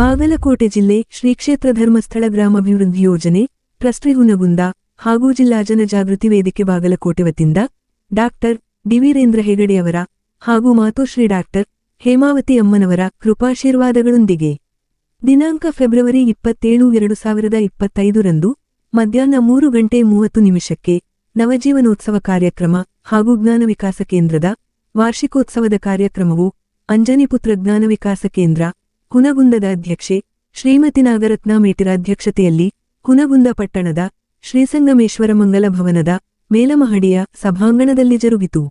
ಬಾಗಲಕೋಟೆ ಜಿಲ್ಲೆ ಶ್ರೀ ಕ್ಷೇತ್ರ ಧರ್ಮಸ್ಥಳ ಗ್ರಾಮಾಭಿವೃದ್ಧಿ ಯೋಜನೆ, ಟ್ರಸ್ಟ್ರಿ ಹುನಗುಂದ ಹಾಗೂ ಜಿಲ್ಲಾ ಜನಜಾಗೃತಿ ವೇದಿಕೆ ಬಾಗಲಕೋಟೆ ವತಿಯಿಂದ ಡಾಕ್ಟರ್ ಡಿವೀರೇಂದ್ರ ಹೆಗಡೆಯವರ ಹಾಗೂ ಮಾತೋಶ್ರೀ ಡಾಕ್ಟರ್ ಹೇಮಾವತಿ ಅಮ್ಮನವರ ಕೃಪಾಶೀರ್ವಾದಗಳೊಂದಿಗೆ. ದಿನಾಂಕ ಫೆಬ್ರವರಿ ಇಪ್ಪತ್ತೇಳು, ಎರಡು ಸಾವಿರದ ಇಪ್ಪತ್ತೈದರಂದು ಮಧ್ಯಾಹ್ನ ಮೂರು ಗಂಟೆ ಮೂವತ್ತು ನಿಮಿಷಕ್ಕೆ ನವಜೀವನೋತ್ಸವ ಕಾರ್ಯಕ್ರಮ ಹಾಗೂ ಜ್ಞಾನ ವಿಕಾಸ ಕೇಂದ್ರದ ವಾರ್ಷಿಕೋತ್ಸವದ ಕಾರ್ಯಕ್ರಮವು ಅಂಜನಿಪುತ್ರ ಜ್ಞಾನ ವಿಕಾಸ ಕೇಂದ್ರ ಹುನಗುಂದದ ಅಧ್ಯಕ್ಷೆ, ಶ್ರೀಮತಿ ನಾಗರತ್ನ ಮೇಟಿರ ಅಧ್ಯಕ್ಷತೆಯಲ್ಲಿ ಹುನಗುಂದ ಪಟ್ಟಣದ ಶ್ರೀಸಂಗಮೇಶ್ವರ ಮಂಗಲ ಭವನದ ಮೇಲಮಹಡಿಯ ಸಭಾಂಗಣದಲ್ಲಿ ಜರುಗಿತು.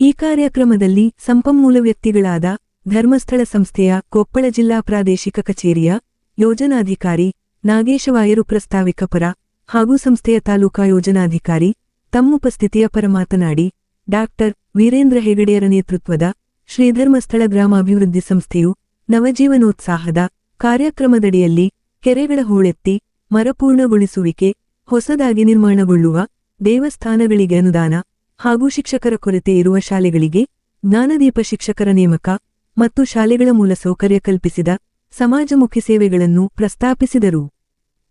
ಈ ಕಾರ್ಯಕ್ರಮದಲ್ಲಿ ಸಂಪನ್ಮೂಲ ವ್ಯಕ್ತಿಗಳಾದ ಧರ್ಮಸ್ಥಳ ಸಂಸ್ಥೆಯ ಕೊಪ್ಪಳ ಜಿಲ್ಲಾ ಪ್ರಾದೇಶಿಕ ಕಚೇರಿಯ ಯೋಜನಾಧಿಕಾರಿ ನಾಗೇಶವಾಯರು ಪ್ರಸ್ತಾವಿಕ ಪರ ಹಾಗೂ ಸಂಸ್ಥೆಯ ತಾಲೂಕಾ ಯೋಜನಾಧಿಕಾರಿ ತಮ್ಮುಪಸ್ಥಿತಿಯ ಪರ ಮಾತನಾಡಿ, ಡಾಕ್ಟರ್ ವೀರೇಂದ್ರ ಹೆಗಡೆಯರ ನೇತೃತ್ವದ ಶ್ರೀಧರ್ಮಸ್ಥಳ ಗ್ರಾಮಾಭಿವೃದ್ಧಿ ಸಂಸ್ಥೆಯು ನವಜೀವನೋತ್ಸಾಹದ ಕಾರ್ಯಕ್ರಮದಡಿಯಲ್ಲಿ ಕೆರೆಗಳ ಹೂಳೆತ್ತಿ ಮರಪೂರ್ಣಗೊಳಿಸುವಿಕೆ ಹೊಸದಾಗಿ ನಿರ್ಮಾಣಗೊಳ್ಳುವ ದೇವಸ್ಥಾನಗಳಿಗೆ ಅನುದಾನ ಹಾಗೂ ಶಿಕ್ಷಕರ ಕೊರತೆ ಇರುವ ಶಾಲೆಗಳಿಗೆ ಜ್ಞಾನದೀಪ ಶಿಕ್ಷಕರ ನೇಮಕ ಮತ್ತು ಶಾಲೆಗಳ ಮೂಲಸೌಕರ್ಯ ಕಲ್ಪಿಸಿದ ಸಮಾಜಮುಖಿ ಸೇವೆಗಳನ್ನು ಪ್ರಸ್ತಾಪಿಸಿದರು.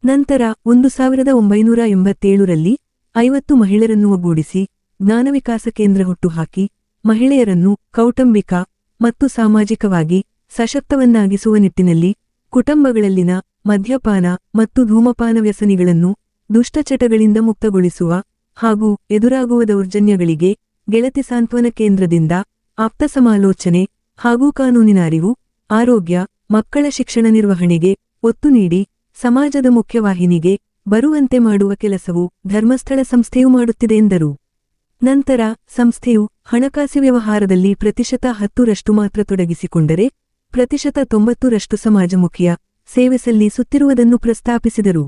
ನಂತರ ಒಂದು ಸಾವಿರದ ಒಂಬೈನೂರ ಎಂಬತ್ತೇಳರಲ್ಲಿ ಐವತ್ತು ಮಹಿಳೆಯರನ್ನು ಒಗ್ಗೂಡಿಸಿ ಜ್ಞಾನ ವಿಕಾಸ ಕೇಂದ್ರ ಹುಟ್ಟುಹಾಕಿ ಮಹಿಳೆಯರನ್ನು ಕೌಟುಂಬಿಕ ಮತ್ತು ಸಾಮಾಜಿಕವಾಗಿ ಸಶಕ್ತವನ್ನಾಗಿಸುವ ನಿಟ್ಟಿನಲ್ಲಿ ಕುಟುಂಬಗಳಲ್ಲಿನ ಮದ್ಯಪಾನ ಮತ್ತು ಧೂಮಪಾನ ವ್ಯಸನಿಗಳನ್ನು ದುಷ್ಟಚಟಗಳಿಂದ ಮುಕ್ತಗೊಳಿಸುವ ಹಾಗೂ ಎದುರಾಗುವ ದೌರ್ಜನ್ಯಗಳಿಗೆ ಗೆಳತಿ ಸಾಂತ್ವನ ಕೇಂದ್ರದಿಂದ ಆಪ್ತ ಸಮಾಲೋಚನೆ ಹಾಗೂ ಕಾನೂನಿನ ಅರಿವು ಆರೋಗ್ಯ, ಮಕ್ಕಳ ಶಿಕ್ಷಣ ನಿರ್ವಹಣೆಗೆ ಒತ್ತು ನೀಡಿ ಸಮಾಜದ ಮುಖ್ಯವಾಹಿನಿಗೆ ಬರುವಂತೆ ಮಾಡುವ ಕೆಲಸವು ಧರ್ಮಸ್ಥಳ ಸಂಸ್ಥೆಯು ಮಾಡುತ್ತಿದೆ ಎಂದರು. ನಂತರ ಸಂಸ್ಥೆಯು ಹಣಕಾಸು ವ್ಯವಹಾರದಲ್ಲಿ ಪ್ರತಿಶತ ಹತ್ತರಷ್ಟು ಮಾತ್ರ ತೊಡಗಿಸಿಕೊಂಡರೆ ಪ್ರತಿಶತ ತೊಂಬತ್ತರಷ್ಟು ಸಮಾಜಮುಖಿಯ ಸೇವೆ ಸಲ್ಲಿಸುತ್ತಿರುವುದನ್ನು ಪ್ರಸ್ತಾಪಿಸಿದರು.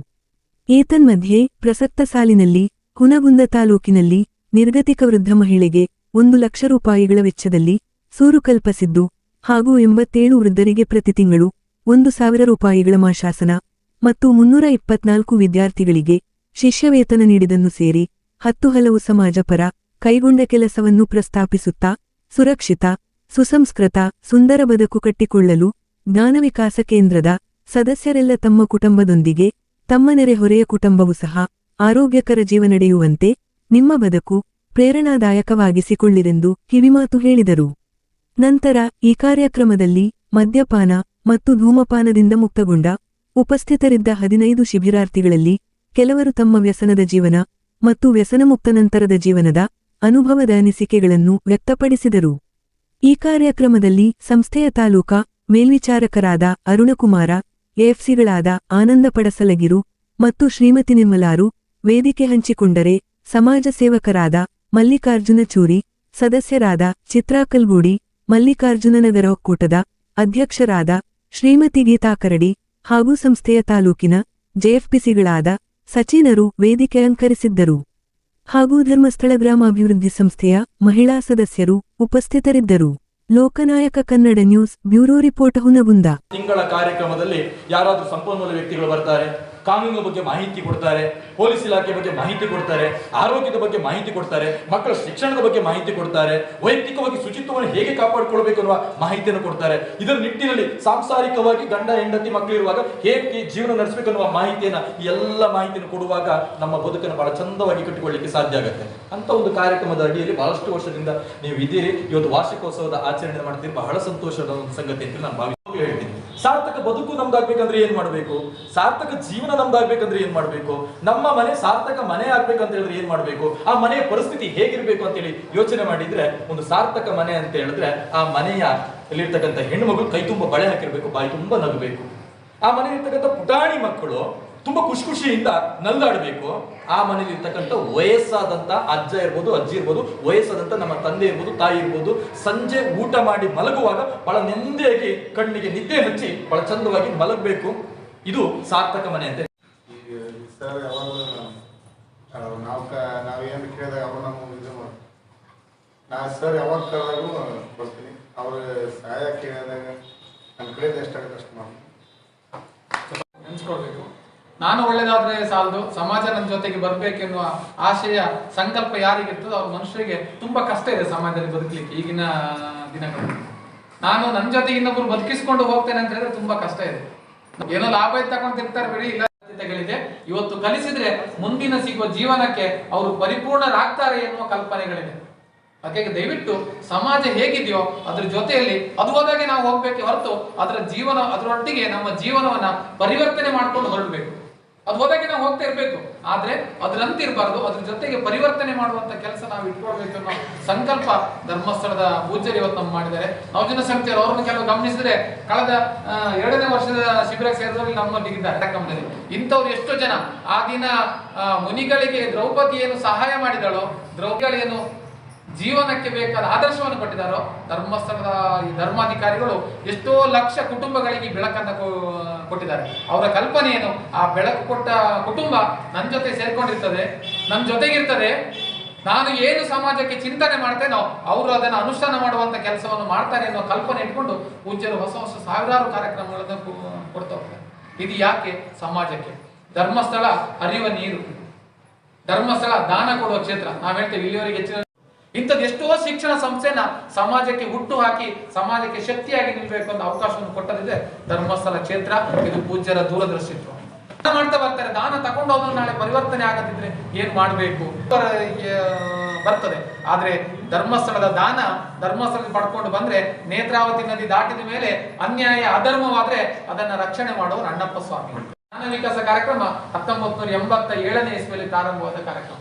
ಏತನ್ಮಧ್ಯೆ, ಪ್ರಸಕ್ತ ಸಾಲಿನಲ್ಲಿ, ಹುನಗುಂದ ತಾಲೂಕಿನಲ್ಲಿ ನಿರ್ಗತಿಕ ವೃದ್ಧ ಮಹಿಳೆಗೆ ಒಂದು ಲಕ್ಷ ರೂಪಾಯಿಗಳ ವೆಚ್ಚದಲ್ಲಿ ಸೂರು ಕಲ್ಪಿಸಿದ್ದು ಹಾಗೂ ಎಂಬತ್ತೇಳು ವೃದ್ಧರಿಗೆ ಪ್ರತಿ ತಿಂಗಳು ಒಂದು ಸಾವಿರ ರೂಪಾಯಿಗಳ ಮಾಶಾಸನ ಮತ್ತು ಮುನ್ನೂರ ಇಪ್ಪತ್ನಾಲ್ಕು ವಿದ್ಯಾರ್ಥಿಗಳಿಗೆ ಶಿಷ್ಯವೇತನ ನೀಡಿದನ್ನು ಸೇರಿ ಹತ್ತು ಹಲವು ಸಮಾಜಪರ ಕೈಗೊಂಡ ಕೆಲಸವನ್ನು ಪ್ರಸ್ತಾಪಿಸುತ್ತಾ ಸುರಕ್ಷಿತ ಸುಸಂಸ್ಕೃತ, ಸುಂದರ ಬದುಕು ಕಟ್ಟಿಕೊಳ್ಳಲು ಜ್ಞಾನ ವಿಕಾಸ ಕೇಂದ್ರದ ಸದಸ್ಯರೆಲ್ಲ ತಮ್ಮ ಕುಟುಂಬದೊಂದಿಗೆ ತಮ್ಮ ನೆರೆಹೊರೆಯ ಕುಟುಂಬವು ಸಹ ಆರೋಗ್ಯಕರ ಜೀವ ನಡೆಯುವಂತೆ ನಿಮ್ಮ ಬದುಕು ಪ್ರೇರಣಾದಾಯಕವಾಗಿಸಿಕೊಳ್ಳಿರೆಂದು ಕಿವಿಮಾತು ಹೇಳಿದರು. ನಂತರ ಈ ಕಾರ್ಯಕ್ರಮದಲ್ಲಿ ಮದ್ಯಪಾನ ಮತ್ತು ಧೂಮಪಾನದಿಂದ ಮುಕ್ತಗೊಂಡ ಉಪಸ್ಥಿತರಿದ್ದ ಹದಿನೈದು ಶಿಬಿರಾರ್ಥಿಗಳಲ್ಲಿ ಕೆಲವರು ತಮ್ಮ ವ್ಯಸನದ ಜೀವನ ಮತ್ತು ವ್ಯಸನಮುಕ್ತ ನಂತರದ ಜೀವನದ ಅನುಭವದ ಅನಿಸಿಕೆಗಳನ್ನು ವ್ಯಕ್ತಪಡಿಸಿದರು. ಈ ಕಾರ್ಯಕ್ರಮದಲ್ಲಿ ಸಂಸ್ಥೆಯ ತಾಲೂಕಾ ಮೇಲ್ವಿಚಾರಕರಾದ ಅರುಣಕುಮಾರ, ಎಎಫ್ಸಿಗಳಾದ ಆನಂದ ಪಡಸಲಗಿರು ಮತ್ತು ಶ್ರೀಮತಿ ನಿರ್ಮಲಾರು ವೇದಿಕೆ ಹಂಚಿಕೊಂಡರೆ ಸಮಾಜ ಸೇವಕರಾದ ಮಲ್ಲಿಕಾರ್ಜುನ ಚೂರಿ, ಸದಸ್ಯರಾದ ಚಿತ್ರಾ ಕಲ್ಗೂಡಿ ಮಲ್ಲಿಕಾರ್ಜುನ ನಗರ ಒಕ್ಕೂಟದ ಅಧ್ಯಕ್ಷರಾದ ಶ್ರೀಮತಿ ಗೀತಾ ಕರಡಿ ಹಾಗೂ ಸಂಸ್ಥೆಯ ತಾಲೂಕಿನ ಜೆಎಫ್ಪಿಸಿಗಳಾದ ಸಚಿನರು ವೇದಿಕೆ ಅಲಂಕರಿಸಿದ್ದರು. ಹಾಗೂ ಧರ್ಮಸ್ಥಳ ಗ್ರಾಮಾಭಿವೃದ್ಧಿ ಸಂಸ್ಥೆಯ ಮಹಿಳಾ ಸದಸ್ಯರು ಉಪಸ್ಥಿತರಿದ್ದರು. Lokanayaka Kannada news bureau report Hungund. ತಿಂಗಳ ಕಾರ್ಯಕ್ರಮದಲ್ಲಿ ಯಾರಾದರೂ ಸಂಪನ್ಮೂಲ ವ್ಯಕ್ತಿಗಳು ಬರ್ತಾರೆ? ಕಾನೂನಿನ ಬಗ್ಗೆ ಮಾಹಿತಿ ಕೊಡ್ತಾರೆ, ಪೊಲೀಸ್ ಇಲಾಖೆ ಬಗ್ಗೆ ಮಾಹಿತಿ ಕೊಡ್ತಾರೆ, ಆರೋಗ್ಯದ ಬಗ್ಗೆ ಮಾಹಿತಿ ಕೊಡ್ತಾರೆ, ಮಕ್ಕಳ ಶಿಕ್ಷಣದ ಬಗ್ಗೆ ಮಾಹಿತಿ ಕೊಡ್ತಾರೆ, ವೈಯಕ್ತಿಕವಾಗಿ ಶುಚಿತ್ವವನ್ನು ಹೇಗೆ ಕಾಪಾಡಿಕೊಳ್ಬೇಕು ಅನ್ನುವ ಮಾಹಿತಿಯನ್ನು ಕೊಡ್ತಾರೆ. ಇದರ ನಿಟ್ಟಿನಲ್ಲಿ ಸಾಂಸಾರಿಕವಾಗಿ ಗಂಡ, ಹೆಂಡತಿ ಮಕ್ಕಳಿರುವಾಗ ಹೇಗೆ ಜೀವನ ನಡೆಸಬೇಕು ಅನ್ನುವ ಮಾಹಿತಿಯನ್ನು ಎಲ್ಲ ಮಾಹಿತಿಯನ್ನು ಕೊಡುವಾಗ ನಮ್ಮ ಬದುಕನ್ನು ಬಹಳ ಚಂದವಾಗಿ ಕಟ್ಟಿಕೊಳ್ಳಿಕ್ಕೆ ಸಾಧ್ಯ ಆಗುತ್ತೆ. ಅಂತ ಒಂದು ಕಾರ್ಯಕ್ರಮದ ಅಡಿಯಲ್ಲಿ ಬಹಳಷ್ಟು ವರ್ಷದಿಂದ ನೀವು ಇದ್ದೀರಿ. ಇವತ್ತು ವಾರ್ಷಿಕೋತ್ಸವದ ಆಚರಣೆ ಮಾಡ್ತೀರಿ. ಬಹಳ ಸಂತೋಷದ ಒಂದು ಸಂಗತಿ ಅಂತ ನಾನು ಭಾವಿ ಹೇಳ್ತೀನಿ. ಸಾರ್ಥಕ ಬದುಕು ನಮ್ದಾಗ್ಬೇಕಂದ್ರೆ ಏನ್ ಮಾಡಬೇಕು? ಸಾರ್ಥಕ ಜೀವನ ನಮ್ದಾಗ್ಬೇಕಂದ್ರೆ ಏನ್ ಮಾಡಬೇಕು? ನಮ್ಮ ಮನೆ ಸಾರ್ಥಕ ಮನೆ ಆಗ್ಬೇಕಂತ ಹೇಳಿದ್ರೆ ಏನ್ ಮಾಡಬೇಕು? ಆ ಮನೆಯ ಪರಿಸ್ಥಿತಿ ಹೇಗಿರ್ಬೇಕು ಅಂತ ಹೇಳಿ ಯೋಚನೆ ಮಾಡಿದ್ರೆ ಒಂದು ಸಾರ್ಥಕ ಮನೆ ಅಂತ ಹೇಳಿದ್ರೆ ಆ ಮನೆಯ ಅಲ್ಲಿರ್ತಕ್ಕಂಥ ಹೆಣ್ಣು ಮಗಳು ಕೈ ತುಂಬ ಬಳೆ ಹಾಕಿರ್ಬೇಕು, ಬಾಯಿ ತುಂಬಾ ನಗಬೇಕು. ಆ ಮನೆಯಲ್ಲಿರ್ತಕ್ಕಂಥ ಪುಟಾಣಿ ಮಕ್ಕಳು ತುಂಬಾ ಖುಷಿ ಖುಷಿಯಿಂದ ನಲ್ಲಾಡಬೇಕು ಆ ಮನೆಯಲ್ಲಿ ಇರ್ತಕ್ಕಂಥ ವಯಸ್ಸಾದಂತ ಅಜ್ಜ ಇರ್ಬೋದು, ಅಜ್ಜಿ ಇರ್ಬೋದು, ವಯಸ್ಸಾದಂತ ನಮ್ಮ ತಂದೆ ಇರ್ಬೋದು, ತಾಯಿ ಇರ್ಬೋದು, ಸಂಜೆ ಊಟ ಮಾಡಿ ಮಲಗುವಾಗ ಬಹಳ ನೆಮ್ಮದಿಯಾಗಿ ಕಣ್ಣಿಗೆ ನಿದ್ದೆ ಹಚ್ಚಿ ಬಹಳ ಚಂದವಾಗಿ ಮಲಗಬೇಕು. ಇದು ಸಾರ್ಥಕ ಮನೆ ಅಂತ ನಾವು ಕೇಳಿದಾಗ ಅವರು ಇದು ಸರ್ ಯಾವಾಗ ಬರ್ತೀನಿ. ಅವ್ರ ಸಹಾಯ ಕೇಳಿದಾಗ ನನ್ನ ಕಡೆಯಿಂದ ಎಷ್ಟಾಗುತ್ತೆ ಅಷ್ಟು ಮಾಡಿ. ನಾನು ಒಳ್ಳೇದಾದ್ರೆ ಸಾಲದು, ಸಮಾಜ ನನ್ನ ಜೊತೆಗೆ ಬರ್ಬೇಕೆನ್ನುವ ಆಶಯ ಸಂಕಲ್ಪ ಯಾರಿಗಿರ್ತದೋ ಅವ್ರ ಮನುಷ್ಯರಿಗೆ ತುಂಬಾ ಕಷ್ಟ ಇದೆ ಸಮಾಜದಲ್ಲಿ ಬದುಕಲಿಕ್ಕೆ ಈಗಿನ ದಿನಗಳಲ್ಲಿ ನಾನು ನನ್ನ ಜೊತೆಗೆ ಇನ್ನೊಬ್ರು ಬದುಕಿಸ್ಕೊಂಡು ಹೋಗ್ತೇನೆ ಅಂತ ಹೇಳಿದ್ರೆ ತುಂಬಾ ಕಷ್ಟ ಇದೆ. ಏನೋ ಲಾಭ ಇತ್ತು ತಗೊಂಡು ತಿಂತಾರೆ ಬಿಡಿ, ಇಲ್ಲ ಸಾಧ್ಯತೆಗಳಿದೆ ಇವತ್ತು ಕಲಿಸಿದ್ರೆ ಮುಂದಿನ ಸಿಗುವ ಜೀವನಕ್ಕೆ ಅವರು ಪರಿಪೂರ್ಣರಾಗ್ತಾರೆ ಎನ್ನುವ ಕಲ್ಪನೆಗಳಿದೆ. ಹಾಗಾಗಿ ದಯವಿಟ್ಟು ಸಮಾಜ ಹೇಗಿದೆಯೋ ಅದ್ರ ಜೊತೆಯಲ್ಲಿ ಅದು ಹೋದಾಗೆ ನಾವು ಹೋಗ್ಬೇಕೆ ಹೊರತು ಅದರ ಜೀವನ, ಅದರೊಟ್ಟಿಗೆ ನಮ್ಮ ಜೀವನವನ್ನ ಪರಿವರ್ತನೆ ಮಾಡ್ಕೊಂಡು ಹೊರಡಬೇಕು. ಅದು ಹೋದಾಗೆ ನಾವು ಹೋಗ್ತಾ ಇರಬೇಕು. ಆದ್ರೆ ಅದ್ರಂತಿರಬಾರ್ದು ಅದ್ರ ಜೊತೆಗೆ ಪರಿವರ್ತನೆ ಮಾಡುವಂತ ಕೆಲಸ ನಾವು ಇಟ್ಕೊಳ್ಬೇಕು ಅನ್ನೋ ಸಂಕಲ್ಪ ಧರ್ಮಸ್ಥಳದ ಪೂಜ್ಯರು ಇವತ್ತು ನಮ್ಗೆ ಮಾಡಿದ್ದಾರೆ. ನವಜನ ಸಂಸ್ಥೆಯವರು ಅವ್ರನ್ನ ಕೆಲವು ಗಮನಿಸಿದ್ರೆ ಕಳೆದ ಎರಡನೇ ವರ್ಷದ ಶಿಬಿರ ಸೇರಿದವರಲ್ಲಿ ನಮ್ಮೊಟ್ಟಿಗಿದ್ದಾರೆ ಕಾರ್ಯಕ್ರಮದಲ್ಲಿ ಇಂಥವ್ರು ಎಷ್ಟೋ ಜನ ಆ ದಿನ ಮುನಿಗಳಿಗೆ ದ್ರೌಪದಿ ಏನು ಸಹಾಯ ಮಾಡಿದಳೋ ದ್ರೌಪದಿ ಏನು ಜೀವನಕ್ಕೆ ಬೇಕಾದ ಆದರ್ಶವನ್ನು ಕೊಟ್ಟಿದ್ದಾರೋ, ಧರ್ಮಸ್ಥಳದ ಈ ಧರ್ಮಾಧಿಕಾರಿಗಳು ಎಷ್ಟೋ ಲಕ್ಷ ಕುಟುಂಬಗಳಿಗೆ ಬೆಳಕನ್ನು ಕೊಟ್ಟಿದ್ದಾರೆ. ಅವರ ಕಲ್ಪನೆ ಏನು ಆ ಬೆಳಕು ಕೊಟ್ಟ ಕುಟುಂಬ ನನ್ನ ಜೊತೆ ಸೇರ್ಕೊಂಡಿರ್ತದೆ ನನ್ನ ಜೊತೆಗಿರ್ತದೆ, ನಾನು ಏನು ಸಮಾಜಕ್ಕೆ ಚಿಂತನೆ ಮಾಡ್ತೇನೋ ಅವರು ಅದನ್ನು ಅನುಷ್ಠಾನ ಮಾಡುವಂತ ಕೆಲಸವನ್ನು ಮಾಡ್ತಾರೆ ಅನ್ನೋ ಕಲ್ಪನೆ ಇಟ್ಕೊಂಡು ಪೂಜ್ಯರು ಹೊಸ ಹೊಸ ಸಾವಿರಾರು ಕಾರ್ಯಕ್ರಮಗಳನ್ನು ಕೊಡ್ತಾ ಹೋಗ್ತಾರೆ. ಇದು ಯಾಕೆ ಸಮಾಜಕ್ಕೆ? ಧರ್ಮಸ್ಥಳ ಹರಿಯುವ ನೀರು. ಧರ್ಮಸ್ಥಳ ದಾನ ಕೊಡುವ ಕ್ಷೇತ್ರ. ನಾವು ಹೇಳ್ತೇವೆ ಇಲ್ಲಿವರೆಗೆ ಹೆಚ್ಚಿನ ಇಂಥದ್ದು ಎಷ್ಟೋ ಶಿಕ್ಷಣ ಸಂಸ್ಥೆನ ಸಮಾಜಕ್ಕೆ ಹುಟ್ಟು ಹಾಕಿ ಸಮಾಜಕ್ಕೆ ಶಕ್ತಿಯಾಗಿ ನಿಲ್ಬೇಕು ಅಂತ ಅವಕಾಶವನ್ನು ಕೊಟ್ಟದಿದೆ ಧರ್ಮಸ್ಥಳ ಕ್ಷೇತ್ರ, ಇದು ಪೂಜ್ಯರ ದೂರದರ್ಶಿತ್ವ. ಮಾಡ್ತಾ ಬರ್ತಾರೆ. ದಾನ ತಗೊಂಡು ಹೋದ್ರೆ ನಾಳೆ ಪರಿವರ್ತನೆ ಆಗದಿದ್ರೆ ಏನ್ ಮಾಡ್ಬೇಕು? ಬರ್ತದೆ. ಆದ್ರೆ ಧರ್ಮಸ್ಥಳದ ದಾನ, ಧರ್ಮಸ್ಥಳದಲ್ಲಿ ಪಡ್ಕೊಂಡು ಬಂದ್ರೆ ನೇತ್ರಾವತಿ ನದಿ ದಾಟಿದ ಮೇಲೆ ಅನ್ಯಾಯ, ಅಧರ್ಮವಾದ್ರೆ ಅದನ್ನ ರಕ್ಷಣೆ ಮಾಡೋರು ಅಣ್ಣಪ್ಪ ಸ್ವಾಮಿ. ದಾನ ವಿಕಾಸ ಕಾರ್ಯಕ್ರಮ ಹತ್ತೊಂಬತ್ತು ನೂರ ಎಂಬತ್ತ ಏಳನೇ ಇಸ್ವಿಯಲ್ಲಿ ಪ್ರಾರಂಭವಾದ ಕಾರ್ಯಕ್ರಮ.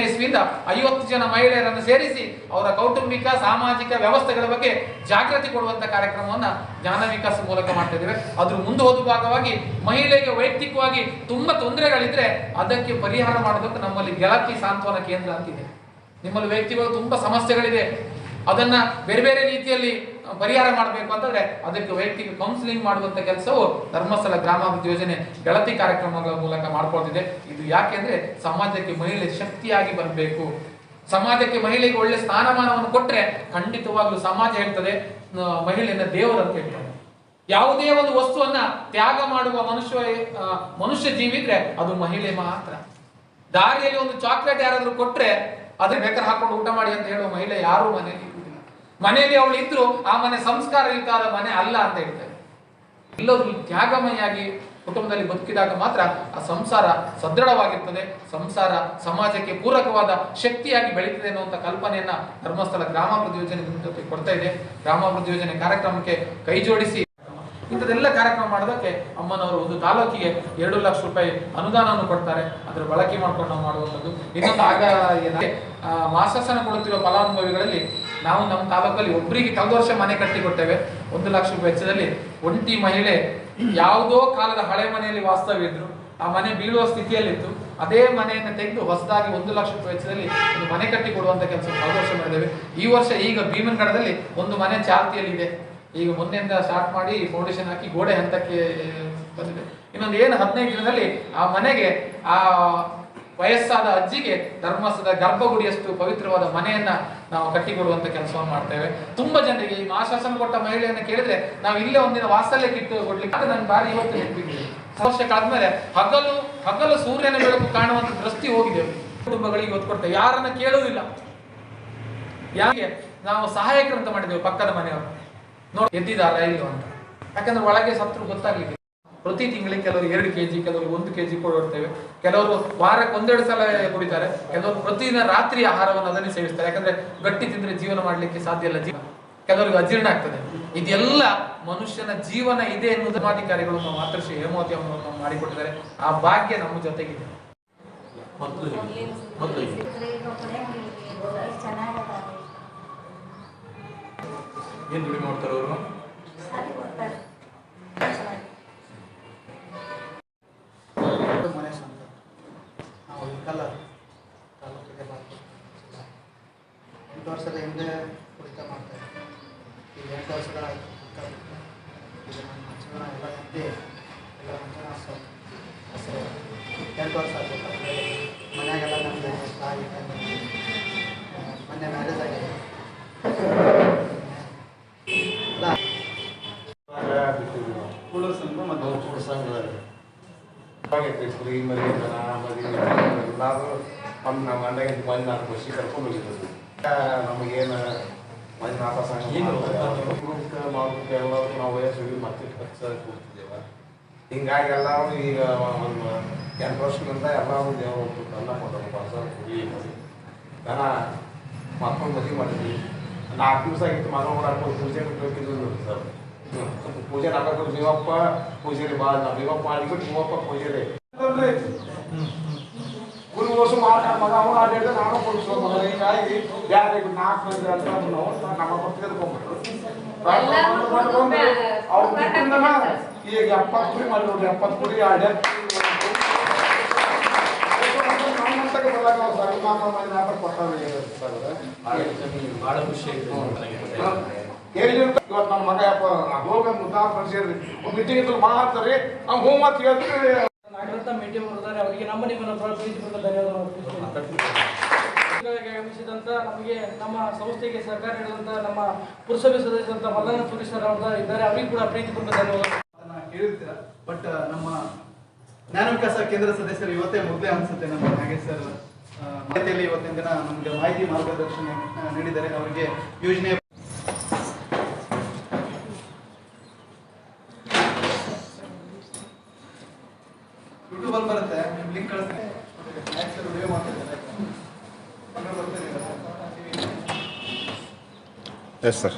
ಇಸ್ವಿಯಿಂದ ಐವತ್ತು ಜನ ಮಹಿಳೆಯರನ್ನು ಸೇರಿಸಿ ಅವರ ಕೌಟುಂಬಿಕ, ಸಾಮಾಜಿಕ ವ್ಯವಸ್ಥೆಗಳ ಬಗ್ಗೆ ಜಾಗೃತಿ ಕೊಡುವಂತಹ ಕಾರ್ಯಕ್ರಮವನ್ನು ಜ್ಞಾನ ವಿಕಾಸ ಮೂಲಕ ಮಾಡ್ತಾ ಇದ್ದೇವೆ. ಅದ್ರ ಮುಂದೆ ಹೋದ ಭಾಗವಾಗಿ ಮಹಿಳೆಗೆ ವೈಯಕ್ತಿಕವಾಗಿ ತುಂಬಾ ತೊಂದರೆಗಳಿದ್ರೆ ಅದಕ್ಕೆ ಪರಿಹಾರ ಮಾಡೋದಕ್ಕೆ ನಮ್ಮಲ್ಲಿ ಗೆಲಕ್ಕಿ ಸಾಂತ್ವನ ಕೇಂದ್ರ ಅಂತಿದೆ. ನಿಮ್ಮಲ್ಲಿ ವ್ಯಕ್ತಿಗಳು ತುಂಬಾ ಸಮಸ್ಯೆಗಳಿದೆ. ಅದನ್ನ ಬೇರೆ ಬೇರೆ ರೀತಿಯಲ್ಲಿ ಪರಿಹಾರ ಮಾಡಬೇಕು ಅಂತಂದ್ರೆ ಅದಕ್ಕೆ ವೈಯಕ್ತಿಕ ಕೌನ್ಸಿಲಿಂಗ್ ಮಾಡುವಂತ ಕೆಲಸವು ಧರ್ಮಸ್ಥಳ ಗ್ರಾಮಾಭಿವೃದ್ಧಿ ಯೋಜನೆ ಗೆಳತಿ ಕಾರ್ಯಕ್ರಮಗಳ ಮೂಲಕ ಮಾಡ್ಕೊಳ್ತಿದೆ. ಇದು ಯಾಕೆಂದ್ರೆ ಸಮಾಜಕ್ಕೆ ಮಹಿಳೆ ಶಕ್ತಿಯಾಗಿ ಬರಬೇಕು. ಸಮಾಜಕ್ಕೆ ಮಹಿಳೆಗೆ ಒಳ್ಳೆ ಸ್ಥಾನಮಾನವನ್ನು ಕೊಟ್ರೆ ಖಂಡಿತವಾಗ್ಲೂ ಸಮಾಜ ಹೇಳ್ತದೆ ಮಹಿಳೆಯನ್ನ ದೇವರಂತ ಹೇಳ್ತಾರೆ. ಯಾವುದೇ ಒಂದು ವಸ್ತುವನ್ನ ತ್ಯಾಗ ಮಾಡುವ ಮನುಷ್ಯ ಮನುಷ್ಯ ಜೀವಿದ್ರೆ ಅದು ಮಹಿಳೆ ಮಾತ್ರ. ದಾರಿಯಲ್ಲಿ ಒಂದು ಚಾಕ್ಲೇಟ್ ಯಾರಾದ್ರೂ ಕೊಟ್ರೆ ಅದ್ರ ಬೇಕಾದ್ರೆ ಹಾಕೊಂಡು ಊಟ ಮಾಡಿ ಅಂತ ಹೇಳುವ ಮಹಿಳೆ ಯಾರು ಮನೆಯಲ್ಲಿ ಮನೆಯಲ್ಲಿ ಅವಳು ಇದ್ರು, ಆ ಮನೆ ಸಂಸ್ಕಾರಯುತವಾದ ಮನೆ ಅಲ್ಲ ಅಂತ ಹೇಳ್ತಾರೆ. ಎಲ್ಲರೂ ತ್ಯಾಗಮಯಾಗಿ ಕುಟುಂಬದಲ್ಲಿ ಬದುಕಿದಾಗ ಮಾತ್ರ ಆ ಸಂಸಾರ ಸದೃಢವಾಗಿರ್ತದೆ, ಸಂಸಾರ ಸಮಾಜಕ್ಕೆ ಪೂರಕವಾದ ಶಕ್ತಿಯಾಗಿ ಬೆಳೀತದೆ ಅನ್ನುವಂಥ ಕಲ್ಪನೆಯನ್ನ ಧರ್ಮಸ್ಥಳ ಗ್ರಾಮಾಭಿವೃದ್ಧಿ ಯೋಜನೆ ಕೊಡ್ತಾ ಇದೆ. ಗ್ರಾಮಾಭಿವೃದ್ಧಿ ಯೋಜನೆ ಕಾರ್ಯಕ್ರಮಕ್ಕೆ ಕೈ ಜೋಡಿಸಿ. ಇಂಥದ್ದೆಲ್ಲ ಕಾರ್ಯಕ್ರಮ ಮಾಡೋದಕ್ಕೆ ಅಮ್ಮನವರು ಒಂದು ತಾಲೂಕಿಗೆ ಎರಡು ಲಕ್ಷ ರೂಪಾಯಿ ಅನುದಾನವನ್ನು ಕೊಡ್ತಾರೆ. ಅದರ ಬಳಕೆ ಮಾಡ್ಕೊಂಡು ನಾವು ಮಾಡುವಂಥದ್ದು ಇನ್ನೊಂದು ಆಗ ಆ, ಮಾಸಾಸನ ಕೊಡುತ್ತಿರುವ ಫಲಾನುಭವಿಗಳಲ್ಲಿ ನಾವು ನಮ್ಮ ತಾಲೂಕಲ್ಲಿ ಒಬ್ಬರಿಗೆ ಕಳೆದ ವರ್ಷ ಮನೆ ಕಟ್ಟಿ ಕೊಟ್ಟೇವೆ ಒಂದು ಲಕ್ಷ ರೂಪಾಯಿ ವೆಚ್ಚದಲ್ಲಿ ಒಂಟಿ ಮಹಿಳೆ ಯಾವುದೋ ಕಾಲದ ಹಳೆ ಮನೆಯಲ್ಲಿ ವಾಸ್ತವ್ಯ ಆ ಮನೆ ಬೀಳುವ ಸ್ಥಿತಿಯಲ್ಲಿತ್ತು. ಅದೇ ಮನೆಯನ್ನು ತೆಗೆದು ಹೊಸದಾಗಿ ಒಂದು ಲಕ್ಷ ರೂಪಾಯಿ ವೆಚ್ಚದಲ್ಲಿ ಒಂದು ಮನೆ ಕಟ್ಟಿ ಕೊಡುವಂಥ ಕೆಲಸ ಕಳೆದ ವರ್ಷ ಮಾಡಿದ್ದೇವೆ. ಈ ವರ್ಷ ಈಗ ಭೀಮನ್ಗಡದಲ್ಲಿ ಒಂದು ಮನೆ ಚಾಲ್ತಿಯಲ್ಲಿದೆ. ಈಗ ಮೊನ್ನೆಯಿಂದ ಸ್ಟಾರ್ಟ್ ಮಾಡಿ ಫೌಂಡೇಶನ್ ಹಾಕಿ ಗೋಡೆ ಹಂತಕ್ಕೆ ಬಂದಿದೆ. ಇನ್ನೊಂದು ಏನು ಹದಿನೈದು ದಿನದಲ್ಲಿ ಆ ಮನೆಗೆ, ಆ ವಯಸ್ಸಾದ ಅಜ್ಜಿಗೆ, ಧರ್ಮಸ್ಥದ ಗರ್ಭಗುಡಿಯಷ್ಟು ಪವಿತ್ರವಾದ ಮನೆಯನ್ನ ನಾವು ಕಟ್ಟಿಕೊಡುವಂತ ಕೆಲಸವನ್ನು ಮಾಡ್ತೇವೆ. ತುಂಬಾ ಜನರಿಗೆ ಈ ಮಾಶಾಸನ ಕೊಟ್ಟ ಮಹಿಳೆಯನ್ನು ಕೇಳಿದ್ರೆ ನಾವು ಇಲ್ಲೇ ಒಂದಿನ ವಾಸ್ತಲ್ಯಕ್ಕೆ ಇಟ್ಟು ಕೊಡ್ಲಿಕ್ಕೆ ಅದು ನನ್ನ ಬಾರಿ ಇವತ್ತು ನೆನಪಿದೆ. ವರ್ಷ ಕಳೆದ್ಮೇಲೆ ಹಗಲು ಹಗಲು ಸೂರ್ಯನ ಬೆಳಕು ಕಾಣುವಂತ ದೃಷ್ಟಿ ಹೋಗಿದೆ. ಕುಟುಂಬಗಳಿಗೆ ಇವತ್ತು ಕೊಡ್ತೇವೆ ಯಾರನ್ನ ಕೇಳುವುದಿಲ್ಲ. ಯಾಕೆ ನಾವು ಸಹಾಯಕರಂತ ಮಾಡಿದ್ದೇವೆ ಪಕ್ಕದ ಮನೆಯವರು. ನೋಡಿ ಎದ್ದಿದಾರ ಇಲ್ಲೋ ಅಂತ. ಯಾಕಂದ್ರೆ ಒಳಗೆ ಸತ್ರು ಗೊತ್ತಾಗ್ಲಿಕ್ಕೆ ಪ್ರತಿ ತಿಂಗಳಿಗೆ ಕೆಲವರು ಎರಡು ಕೆಜಿ ಕೆಲವರು ಒಂದು ಕೆಜಿ ಕೊಡ್ತೇವೆ ಕೆಲವರು ವಾರಕ್ಕೆ ಒಂದೆರಡು ಸಲ ಕುಡಿತಾರೆ. ಕೆಲವರು ಪ್ರತಿದಿನ ರಾತ್ರಿ ಆಹಾರವನ್ನು ಅದನ್ನೇ ಸೇವಿಸ್ತಾರೆ. ಯಾಕಂದ್ರೆ ಗಟ್ಟಿ ತಿಂದ್ರೆ ಜೀವನ ಮಾಡಲಿಕ್ಕೆ ಸಾಧ್ಯ ಇಲ್ಲ ಜೀವನ. ಕೆಲವರಿಗೆ ಅಜೀರ್ಣ ಆಗ್ತದೆ. ಇದೆಲ್ಲ ಮನುಷ್ಯನ ಜೀವನ ಇದೆ ಎನ್ನುವುದು ಧರ್ಮಾಧಿಕಾರಿಗಳು ನಮ್ಮ ಮಾತೃಶ್ರೀ ಹೇಮಾವತಿ ಅವರನ್ನು ಮಾಡಿಕೊಟ್ಟಿದ್ದಾರೆ. ಆ ಭಾಗ್ಯ ನಮ್ಮ ಜೊತೆಗಿದೆ. ಏನ್ ದುಡಿಮೆ ಮಾಡ್ತಾರೆ ಅವರು ಎಂಟು ವರ್ಷದ ಹಿಂದೆ ಕುಡಿತ ಮಾಡ್ತಾ ಇದ್ದೆ ಈಗ ಎಂಟು ವರ್ಷದ. ಈಗ ನನ್ನ ಮಂಚನ ಎಲ್ಲ ಎದ್ದೆ ಎಲ್ಲ ಮಂಚನ ಹಸು ಎಂಟು ವರ್ಷ ಆಗ್ಬೇಕು ಮನೆಯಾಗೆಲ್ಲ ನಮ್ಮದು ತಾಯಿ ಮೊನ್ನೆ ಮ್ಯಾರೇಜ್ ಕುರಿ ಮರಿ ದನ ಮರಿ ಎಲ್ಲಾರು ನಮ್ಮ ನಮ್ಮ ಅಣ್ಣಗಿಂತ ಬಂದು ನಾಲ್ಕು ವರ್ಷ ಕರ್ಕೊಂಡು ಹೋಗಿದ್ರು ನಮಗೇನು ಮಂಜುನಾಥ ಸಂಘ ಏನು? ಕುಟುಂಬಕ್ಕೆ ಮಾಡೋದಕ್ಕೆ ಎಲ್ಲರೂ ನಾವು ವಯಸ್ಸು ಮತ್ತೆ ಖರ್ಚು ಕೊಡ್ತಿದ್ದೇವೆ ಹಿಂಗಾಗಿ ಎಲ್ಲರೂ ಈಗ ಒಂದು ಎಂಟು ವರ್ಷದಿಂದ ಎಲ್ಲರೂ ದೇವರು ಎಲ್ಲ ಕೊಟ್ಟರು ಬಸ ಕುರಿ ಮರಿ ದನ ಮತ್ತೊಂದು ಮದುವೆ ಮಾಡಿದ್ವಿ ನಾಲ್ಕು ದಿವಸ ಆಗಿತ್ತು ಮಗ ಪೂಜೆ ಹೋಗಿದ್ದು ಸರ್ ಪೂಜೆ ನಾಲ್ಕು ಪೂಜೆ ಪೂಜಾರಿ ಬಾ ನಾವು ಭೀಮಪ್ಪ ಮಾಡಿಬಿಟ್ಟು ಪೂಜೆ ಪೂಜಾರಿ ಗುರು ವರ್ಷ ಮಾಡ. ಮಗ ಅವನು ಆಡಿದ್ರೆ ನಾನು ಕೊಡಿಸೋ ಮಗ ಹೀಗಾಗಿ ಯಾರು ನಾಲ್ಕು ಮಂದಿ ಅಂತ ನಾವು ನಮ್ಮ ಮಕ್ಕಳು ತೆಗೆದುಕೊಂಡ್ಬಿಟ್ರು ಅವ್ರು ಬಿಟ್ಟಿಂದನ ಈಗ ಎಪ್ಪತ್ತು ಕುರಿ ಮಾಡಿ ನೋಡ್ರಿ ಎಪ್ಪತ್ತು ಕುರಿ ಸರ್ ಬಹಳ ಖುಷಿ ಆಗಿದೆ ಇವತ್ತು ನಮ್ಮ ಮಗ ಯಪ್ಪ ಹೋಗ ಮುದ್ದಾರ ಒಂದು ಮೀಟಿಂಗ್ ಇದ್ರು ಮಾಡ್ತಾರೆ ಅವ್ನು ಹ್ಞೂ ಮಾತು ಹೇಳ್ತಾರೆ. ನಾಗರತ್ನ ಮೀಟಿಂಗ್ ಮಾಡಿದ್ದಾರೆ ಅವರಿಗೆ ನಮ್ಮ ನಿಮ್ಮನ್ನು ಪ್ರೀತಿಪೂರ್ವಕ ಧನ್ಯವಾದಗಳು. ಆಗಮಿಸಿದಂತ ನಮಗೆ ನಮ್ಮ ಸಂಸ್ಥೆಗೆ ಸಹಕಾರ ನೀಡಿದಂತ ನಮ್ಮ ಪುರಸಭೆ ಸದಸ್ಯರಂತ ಮಲ್ಲನ ಸುರೇಶ್ವರ ಅವ್ರ ಇದ್ದಾರೆ. ಅವರಿಗೂ ಕೂಡ ಪ್ರೀತಿಪೂರ್ವಕ ಧನ್ಯವಾದ ಹೇಳಿರ್ತೀರ ಬಟ್ ನಮ್ಮ ಜ್ಞಾನ ವಿಕಾಸ ಕೇಂದ್ರ ಸದಸ್ಯರು ಇವತ್ತೇ ಮುದ್ದೆ ಅನ್ಸುತ್ತೆ ನಮ್ಮ ನಾಗೇಶ್ ಸರ್. ಇವತ್ತಿನ ದಿನ ನಮಗೆ ಮಾಹಿತಿ ಮಾರ್ಗದರ್ಶನ ನೀಡಿದ್ದಾರೆ. ಅವರಿಗೆ ಯೋಜನೆ ಆಮೇಲೆ ಬರ್ತೀನಿ ಎಸ್ ಸರ್